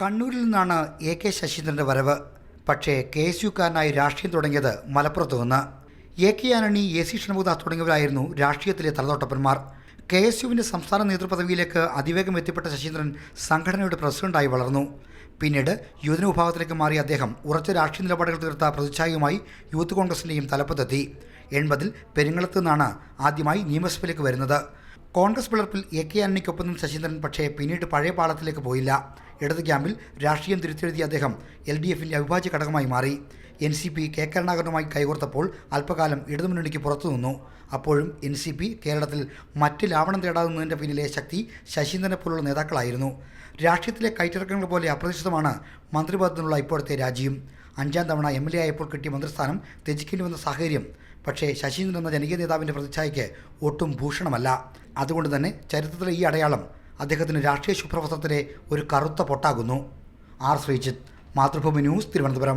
കണ്ണൂരിൽ നിന്നാണ് A K ശശീന്ദ്രന്റെ വരവ്. പക്ഷേ കെ എസ് യുക്കാരനായി രാഷ്ട്രീയം തുടങ്ങിയത് മലപ്പുറത്തു നിന്ന്. എ കെ ആനണി എ സി ഷണമുദാസ് തുടങ്ങിയവരായിരുന്നു രാഷ്ട്രീയത്തിലെ തലതോട്ടപ്പന്മാർ. കെ എസ് യുവിന്റെ സംസ്ഥാന നേതൃപദവിയിലേക്ക് അതിവേഗം എത്തിപ്പെട്ട ശശീന്ദ്രൻ സംഘടനയുടെ പ്രസിഡന്റായി വളർന്നു. പിന്നീട് യുവജന വിഭാഗത്തിലേക്ക് മാറിയ അദ്ദേഹം ഉറച്ച രാഷ്ട്രീയ നിലപാടുകൾ തീർത്ത പ്രതിച്ഛായയുമായി യൂത്ത് കോൺഗ്രസിന്റെയും തലപ്പത്തെത്തി. എൺപതിൽ പെരിങ്ങളത്ത് നിന്നാണ് ആദ്യമായി നിയമസഭയിലേക്ക് വരുന്നത്. കോൺഗ്രസ് പിളർപ്പിൽ എ കെ ആന്റണിക്കൊപ്പം ശശീന്ദ്രൻ പക്ഷേ പിന്നീട് പഴയ പാളത്തിലേക്ക് പോയില്ല. ഇടത് ക്യാമ്പിൽ രാഷ്ട്രീയം തിരിച്ചെഴുതിയ അദ്ദേഹം എൽ ഡി എഫിന്റെ അവിഭാജ്യ ഘടകമായി മാറി. എൻ സി പി കെ കരുണാകരനുമായി കൈകോർത്തപ്പോൾ അല്പകാലം ഇടതുമുന്നണിക്ക് പുറത്തു നിന്നു. അപ്പോഴും എൻ സി പി കേരളത്തിൽ മറ്റ് ലാവണം തേടാവുന്നതിന്റെ പിന്നിലെ ശക്തി ശശീന്ദ്രനെ പോലുള്ള നേതാക്കളായിരുന്നു. രാഷ്ട്രീയത്തിലെ കയറ്റിറക്കങ്ങൾ പോലെ അപ്രതീക്ഷിതമാണ് മന്ത്രിപദത്തിനുള്ള ഇപ്പോഴത്തെ രാജ്യം. അഞ്ചാം തവണ എം എൽ എ ആയപ്പോൾ കിട്ടിയ മന്ത്രിസ്ഥാനം ത്യജിക്കേണ്ടി വന്ന സാഹചര്യം. പക്ഷേ ശശീന്ദ്രൻ എന്ന ജനകീയ നേതാവിന്റെ പ്രതിച്ഛായയ്ക്ക് ഒട്ടും ഭൂഷണമല്ല. അതുകൊണ്ട് തന്നെ ചരിത്രത്തിലെ ഈ അടയാളം അദ്ദേഹത്തിന് രാഷ്ട്രീയ ശുഭ്രവസ്ത്രത്തിലെ ഒരു കറുത്ത പൊട്ടാകുന്നു. R Sreejith Mathrubhumi news Thiruvananthapuram.